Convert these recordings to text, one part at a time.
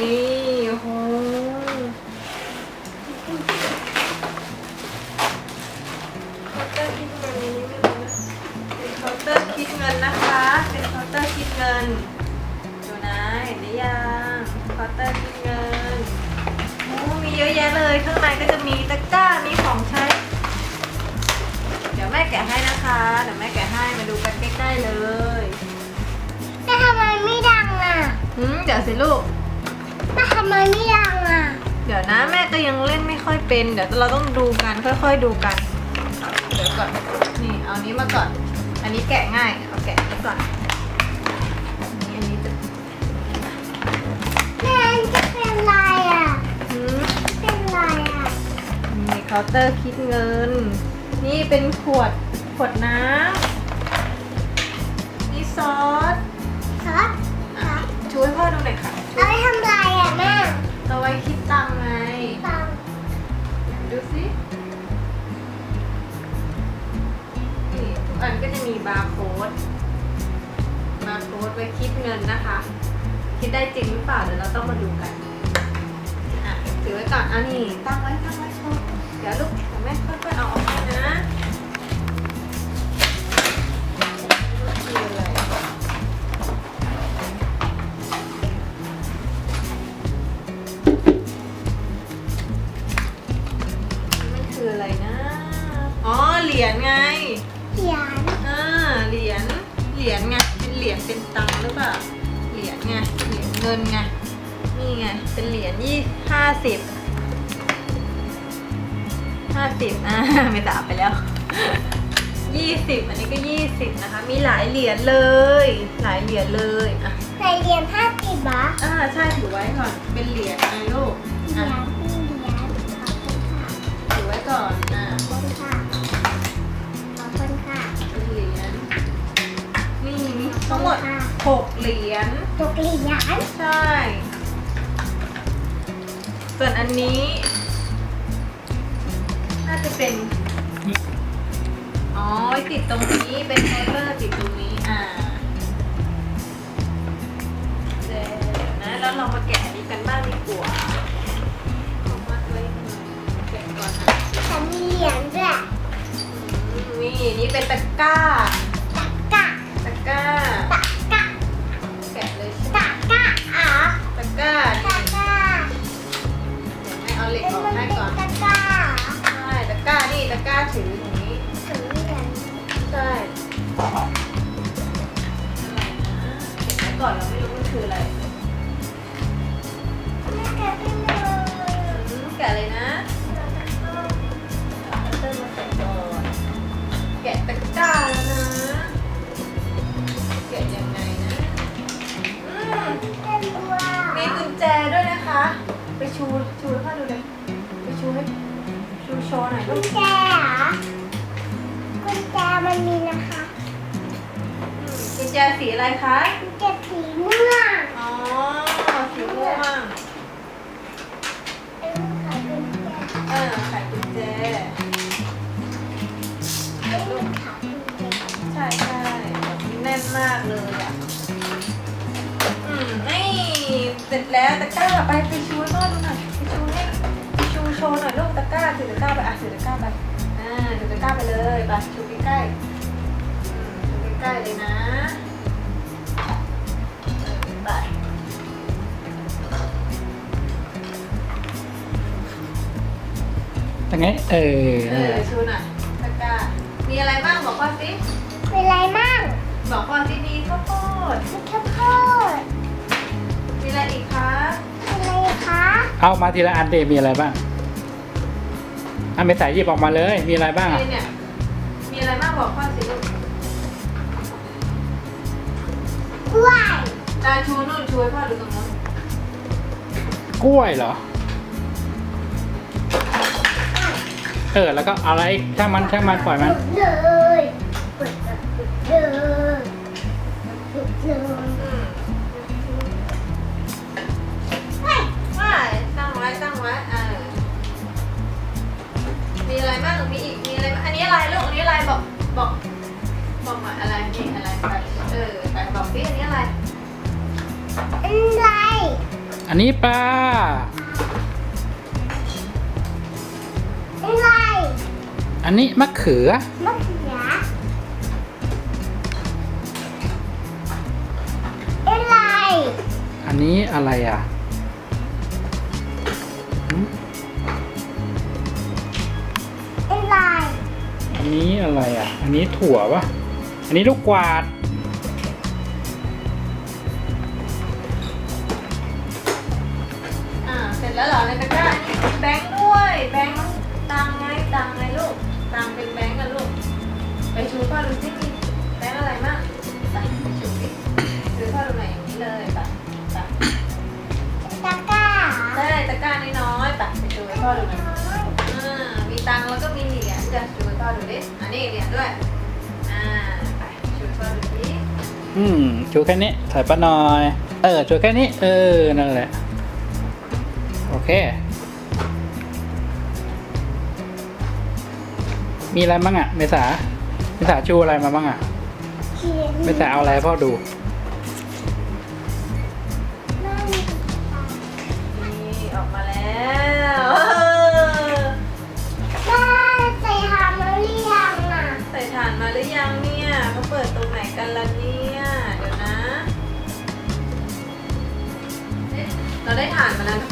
นี่โอ้โหเคาน์เตอร์คิดเงินนี้ไม่รู้นะเป็นเคาน์เตอร์คิดเงินนะคะ เป็นเคาน์เตอร์คิดเงิน ดูนะเห็นหรือยังเคาน์เตอร์คิดเงินโอ้มีเยอะแยะเลยข้างในก็จะมีตะกร้ามีของใช้ เดี๋ยวแม่แกะให้นะคะ เดี๋ยวแม่แกะให้มาดูกันใกล้ๆเลย แต่ทำไมไม่ดังอะ หืมเดี๋ยวสิลูกแต่ทำไมไม่ดังอะ เดี๋ยวนะแม่ก็ยังเล่นไม่ค่อยเป็น เดี๋ยวเราต้องดูกันค่อย ๆดูกัน เดี๋ยวก่อน นี่เอานี้มาก่อน อันนี้แกะง่าย เอาแกะนี้ก่อนอันนี้อันนี้จะแม่จะเป็นไรอะหืมเป็นไรอะมีเคาน์เตอร์คิดเงิน นี่เป็นขวดขวดน้ำนี่ซอสครับอะ มีบาร์โค้ด บาร์โค้ดไว้คิดเงินนะคะ คิดได้จริงหรือเปล่าเดี๋ยวเราต้องมาดูกันอะถือไว้ก่อนอันนี้ตั้งไว้ตั้งไว้โชว์เดี๋ยวลูกเดี๋ยวแม่ค่อยๆเอาออกให้นะ สิบห้าสิบอ่าไม่ตามไปแล้วยี่สิบอันนี้ก็ยี่สิบนะคะ มีหลายเหรียญเลย หลายเหรียญเลยอะใส่เหรียญห้าสิบบาทอ่าใช่ถือไว้ก่อนเป็นเหรียญไงลูกเหรีอะยญเหรียญขอบคุณค่ะถือไว้ก่อนอ่าขอบคุณค่ะขอบคุณค่ะเป็นเหรียญนี่มีทั้งหมดหกเหรียญตกเหรียญใช่ ส่วนอันนี้ น่าจะเป็น อ๋อไว้ติดตรงนี้ เป็นเคาน์เตอร์ติดตรงนี้ อ่าเดี๋ยวนะ แล้วเรามาแกะอันนี้กันบ้างดีกว่าเอามาไว้หน่อยแกะก่อนนะฉันมีเหรียญด้วยอืมนี่ นี่เป็นตะกร้า ตะกะตะกร้า นี่ต สีอะไรคะกุญแจสีม่วงอ๋อสีม่วงเป็นขายกุญแจเออไขกุญแจเป็นขายกุญแจใช่ใช่แบบแน่นมากเลยอะอืมนี่เสร็จแล้วตะกร้าไปไปชูให้พ่อดูหน่อยไปชูให้ไปชูโชว์หน่อยลูกตะกร้าถือตะกร้าไปอะถือตะกร้าไปอ่าถือตะกร้าไปเลยไปชูใกล้ๆชูใกล้ๆเลยนะ ตรงนี้เออเออชูหน่อยตะกร้ามีอะไรบ้างบอกพ่อสิเป็นไรมั่งบอกพ่อสิมีข้าวโพดมีข้าวโพดมีอะไรอีกคะเป็นไรคะเอามาทีละอันเดมีอะไรบ้างอะไม่ใส่หยิบออกมาเลย มีอะไรบ้างอะมีเนี่ยมีอะไรบ้างบอกพ่อสิลูกกล้วยตาชูนู่นชูให้พ่อดูตรงนู้นกล้วยเหรอ เออ แล้วก็อะไรช่างมันช่างมันปล่อยมันเลยเลยไม่ไม่ตั้งไว้ตั้งไว้อ่ามีอะไรบ้างมีอีกมีอะไรอันนี้อะไรลูกอันนี้อะไรบอกบอกบอกหน่ออะไรนี่อะไรไปเออไปบอกพี่อันนี้อะไร อันไร อันนี้ปลา อะไรอันนี้มะเขือ มะเขืออะไรอันนี้อะไรอะหืมอะไรอันนี้อะไรอะ อันนี้ถั่วปะอันนี้ลูกกวาด อ่า เสร็จแล้วเหรอในตะกร้านี่แบงค์ด้วย แบงค์ตังไง ตังไงลูก ตังเป็นแบงค์กันลูก ไปชูพ่อดูสิมีแบงค์อะไรมั่งไปไปชูสิดูพ่อดูหน่อยอย่างนี้เลยไปไปตะกร้าได้ตะกร้าน้อยๆไปไปชูให้พ่อดูหน่อยอ่ามีตังค์แล้วก็มีเหรียญจะชูให้พ่อดูดิ อันนี้เหรียญด้วย อ่าไปชูให้พ่อดูดิอืมชูแค่นี้ถ่ายป้าหน่อย เออชูแค่นี้ เออ นั่นแหละ โอเค มีอะไรบ้างอะเมษาเมษาชูอะไรมาบ้างอะเขียนเมษาเอาอะไรให้พ่อดูนั่นนี่ออกมาแล้วแม่ใส่หามาหรือยังอะใส่ถ่านมาหรือยังเนี่ยเขาเปิดตรงไหนกันล่ะเนี่ยเดี๋ยวนะเอ๊ะเราได้ถ่านมาแล้วนะคะเดี๋ยวเราจะ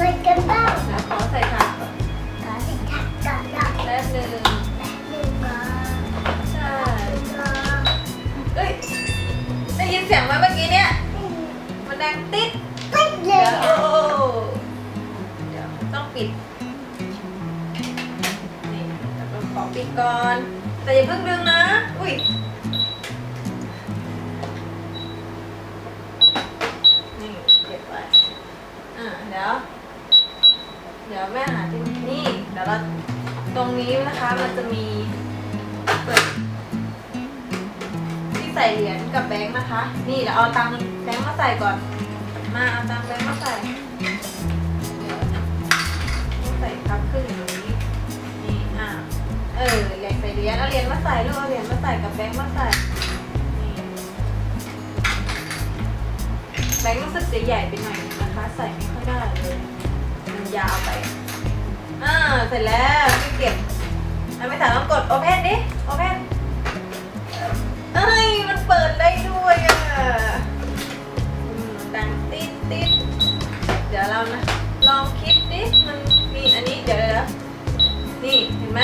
เป็นยังไงกันบ้างเดี๋ยวขอใส่ถ่านก่อนขอสิทักก่อนนแป๊บหนึ่งหนึ่งก่อนใช่ก่อนเอ้ยได้ยินเสียงไหมเมื่อกี้เนี่ยมันดังติดปิดเลเดี๋ยยวอะโอ้เดี๋ยวต้องปิดนี่แล้วก็ขอปิดก่อนแต่อย่าเพิ่งดึงนะอุ้ยนี่เก็บไว้อ่าเดี๋ยว เดี๋ยวแม่หาที่นี่เดี๋ยวเราตรงนี้นะคะมันจะมีเปิดที่ใส่เหรียญกับแบงค์นะคะ นี่เดี๋ยวเอาตังค์แบงค์มาใส่ก่อน มาเอาตังค์แบงค์มาใส่เดี๋ยวต้องใส่พับขึ้นอย่างนี้นี่อะเออเหรียญใส่เหรียญเอาเหรียญมาใส่ลูกเอาเหรียญมาใส่กับแบงค์มาใส่นี่แบงค์รู้สึกจะใหญ่ไปหน่อยนะคะ ใส่ไม่ค่อยได้เลย ยาวไป อ่า เสร็จแล้วพี่เก็บเอาไม่ถ่ายลองกดโอเพนดิโอเพนเอ้ย มันเปิดได้ด้วยอะอืมดังติดติดเดี๋ยวเรานะ ลองคิดดิมันมีอันนี้เดี๋ยวเดี๋ยวนี่เห็นไหม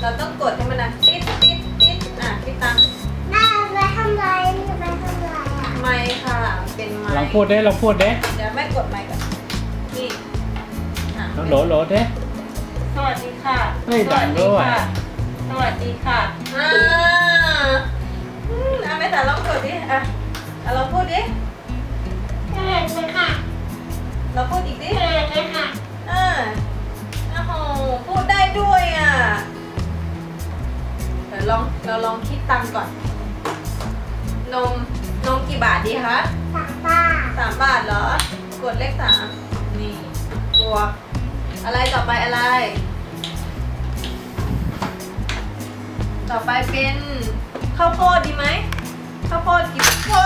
เราต้องกดให้มันนะติดติดติดอะคิดตังค์แม่ไปทำไรนี่ไปทำไรอะไม้ค่ะเป็นไม้ลองพูดเด้ลองพูดเด้เดี๋ยวแม่กดไม้ก่อนนี่ อะลองโหลโหลเด้ สวัสดีค่ะ เฮ้ยดังด้วยสวัสดีค่ะอ่าอืมอะแม่แต่ลองกดดิ อะอะลองพูดดิเกิดเลยค่ะ เราพูดอีกดิเกิดเลยค่ะ อ่าโอ้โหพูดได้ด้วยอะ เดี๋ยวลอง เราลองคิดตังค์ก่อน นม นมกี่บาทดีคะ สามบ้าสามบาทเหรอ กดเลขสามนี่บวก อะไรต่อไปอะไร ต่อไปเป็นข้าวโพดดีไหมข้าวโพดกี่โอ้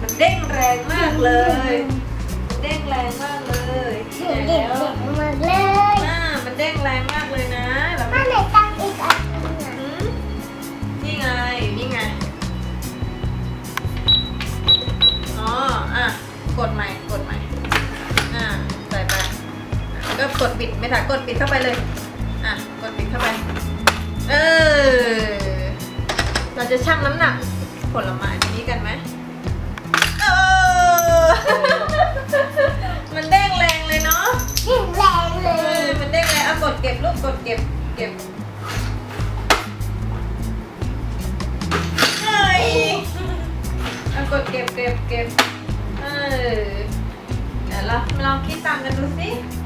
มันเด้งแรงมากเลยมันเด้งแรงมากเลยเด็กเด็กแล้วเด็กหมดเลยอ่ามันเด้งแรงมากเลยนะแบบแม่ไหนตังอีกอันนึงอะหืมนี่ไง ไม่ถ่ายกดปิดเข้าไปเลย อะ กดปิดเข้าไป เออ เราจะชั่งน้ำหนักผลไม้นี้กันไหมเออ มันเด้งแรงเลยเนาะยิ่งแรงเลเอยอ มันเด้งเลยเอากดเก็บลูกกดเก็บ เก็บเอ้ยเอากดเก็บเก็บเก็บเออ เดี๋ยวเราลองคิดตังค์กันดูสิเ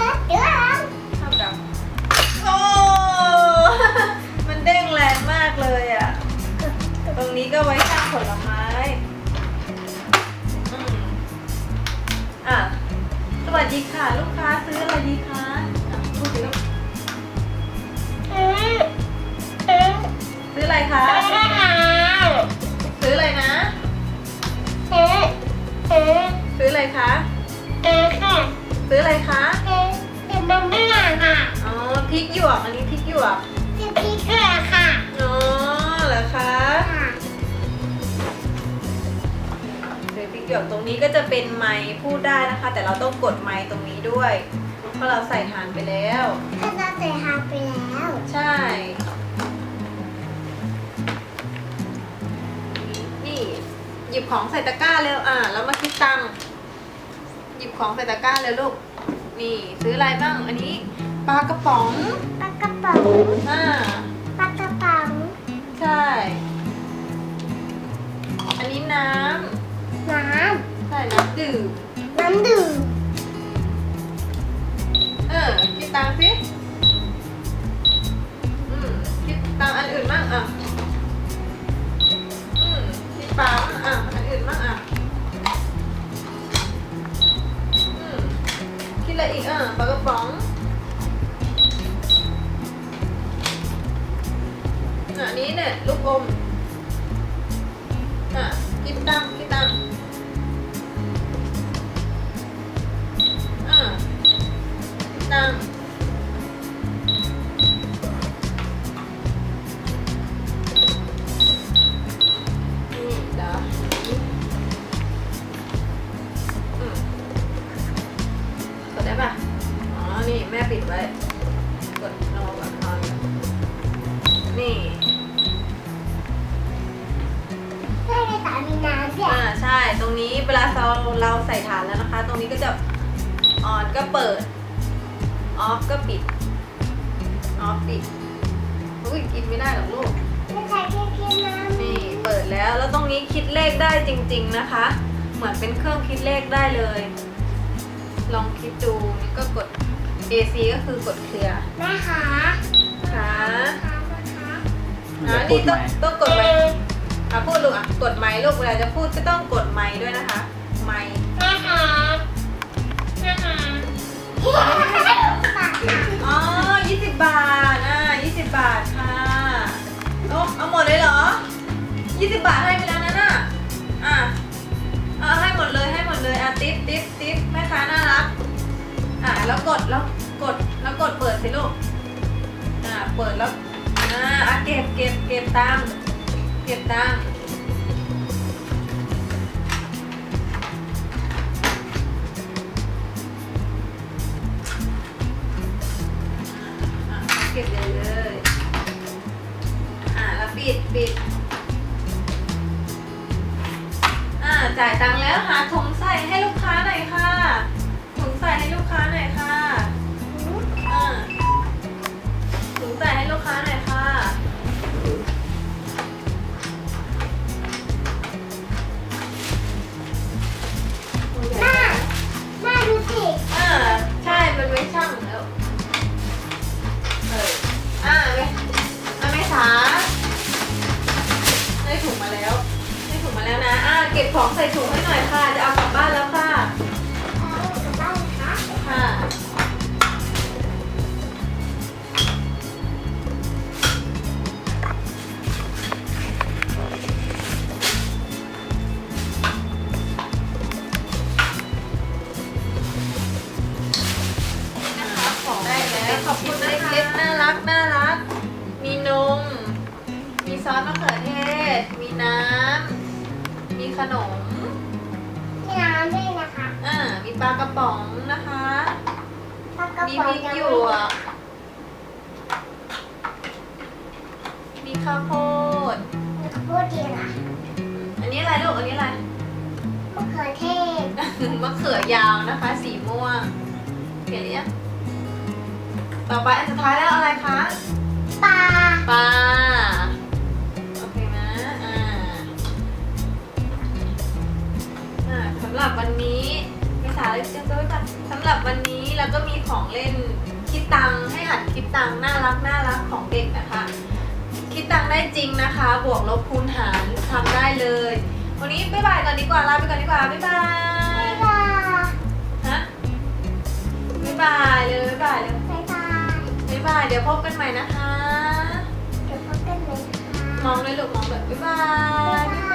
เด็กเกิดเดือนเท่ากับโอ้มันเด้งแรงมากเลยอะ ตรงนี้ก็ไว้ช่างผลไม้อืมอะ สวัสดีค่ะ ลูกค้าซื้ออะไรดีคะอะพูดสิลูกซื้อ พริกหยวกอันนี้พริกหยวกอ๋อเหรอคะเดี๋ยวพริกหยวกตรงนี้ก็จะเป็นไม้พูดได้นะคะ แต่เราต้องกดไม้ตรงนี้ด้วย เพราะเราใส่ฐานไปแล้วใช่ นี่หยิบของใส่ตะกร้าเร็วอ่าแล้วมาคิดตังค์หยิบของใส่ตะกร้าเร็วลูก นี่ซื้ออะไรบ้างอันนี้ ปลากระป๋องอ่าใช่ อันนี้น้ำใช่น้ำดื่มน้ำดื่มเออ คิดตังค์สิ อืม คิดตังค์อันอื่นบ้างอะ อืม คิดปลาบ้างอะ อันอื่นบ้างอะ อืม คิดอะไรอีกอะปลากระป๋อง เนี้คิดเลขได้จริง ๆนะคะ เหมือนเป็นเครื่องคิดเลขได้เลย ลองคิดดูนี่ก็กด AC ก็คือกดเคลียร์แม่คะค่ะคะนะคะอ่าพูนี่ดไหมต้องต้องกดไมค์อะพูดลูกอะกดไมค์ลูกเวลาจะพูดก็ต้องกดไมค์ด้วยนะคะ ไมค์แม่คะแม่คะอ๋อ20บาท อ่า20บาทค่ะเอาเอาหมดเลยเหรอ20บาทให้ไป แล้วกดแล้วกดแล้วกดเปิดสิลูก อะเปิดแล้ว อ่าอะเก็บเก็บเก็บตังค์เก็บตังค์อะเก็บเลยเลย อะแล้วปิดปิด อ่า จ่ายตังค์แล้วหาถุงใส่ให้ลูกค้าหน่อยค่ะ ใส่ให้ลูกค้าหน่อยค่ะอ่าถุงใส่ให้ลูกค้าหน่อยค่ะ แม่แม่ดูสิอ่าใช่ มันไว้ช่างแล้ว เออ อ่าเว้ยอ่าไม่สาได้ถุงมาแล้ว ได้ถุงมาแล้วนะ อ่าเก็บของใส่ถุงให้หน่อยค่ะ จะเอากลับบ้านแล้วค่ะ ซอสมะเขือเทศ มีน้ำ มีขนมที่น้ำด้วยนะคะอ่ามีปลากระป๋องนะคะปลากระมีป๋พองริกยังหไม่ยวก มีข้าวโพด พูดดีนะอันนี้อะไรลูก อันนี้อะไร มะเขือเทศมะเขือยาวนะคะ สีม่วงเห็นหรือยังต่อไปอันสุดท้ายแล้วอะไรคะ ปลาปลา หรับวันนี้ไม่สาเลยจะไว้ก่อนสำหรับวันนี้เราก็มีของเล่นคิดตังค์ให้หัดคิดตังค์น่ารักน่ารักของเด็กนะคะ คิดตังค์ได้จริงนะคะ บวกลบคูณหารทำได้เลย วันนี้บ๊ายบายก่อนดีกว่าลาไปก่อนดีกว่าบ๊ายบายปลาฮะบ๊ายบายเลยบ๊ายบายเลยบ๊ายบายบ๊ายบายเดี๋ยวพบกันใหม่นะคะเจอกันใหม่มองเลยลูกมองเลยบ๊ายบาย